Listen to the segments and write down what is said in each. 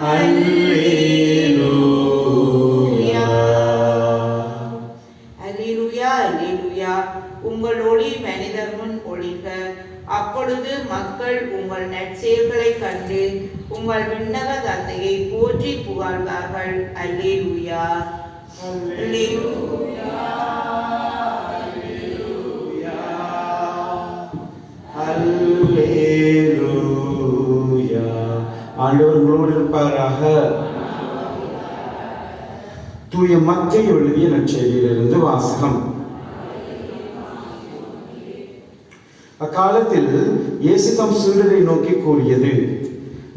அல்லேலூயா அல்லேலூயா உங்கள் ஒளி மனிதர் முன் அப்பொழுது மக்கள் உங்கள் நற்செயல்களை கண்டு உங்கள் விண்ணக தந்தையை போற்றி புகழ்வார்கள். அல்லேலூயா அல்லேலூயா. ஆண்டவர்களோடு இருப்பாராக. தூய மத்தை எழுதிய நற்செய்தியிலிருந்து வாசகம். அக்காலத்தில் இயேசுதம் சீடரை நோக்கி கூறியது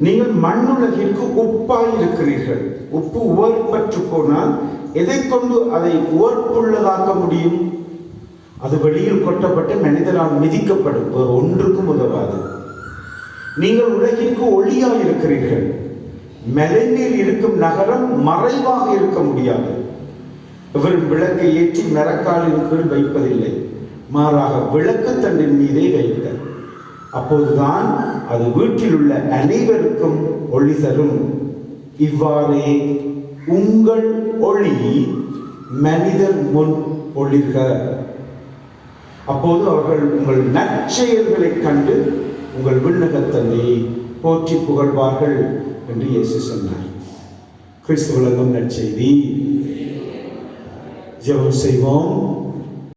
நீங்கள் மண்ணுலகிற்கு உப்பாய் இருக்கிறீர்கள் உப்பு உவர்பற்று போனால் எதை கொண்டு அதை உவர்ப்புள்ளதாக்க முடியும்? அது வெளியில் கொட்டப்பட்டு மனிதரால் மிதிக்கப்படும். ஒன்றுக்கும் உதவாது. நீங்கள் உலகிற்கு ஒளியாக இருக்கிறீர்கள். மெலைநீர் இருக்கும் நகரம் மறைவாக இருக்க முடியாது. இவர் விளக்கை ஏற்றி மரக்காலின் கீழ் வைப்பதில்லை. மாறாக விளக்கு தண்டின் மீதே வைத்தார் அப்போதுதான் அது வீட்டில் உள்ள அனைவருக்கும் ஒளி தரும். இவ்வாறே உங்கள் ஒளி மனிதர் முன் ஒளிர்க. அப்போது அவர்கள் உங்கள் நற்செயல்களை கண்டு உங்கள் விண்ணகத் தந்தையை போற்றி புகழ்வார்கள் என்று இயேசு சொன்னார். கிறிஸ்து விளங்கும் நற்செய்தி. ஜெபம் செய்வோம்.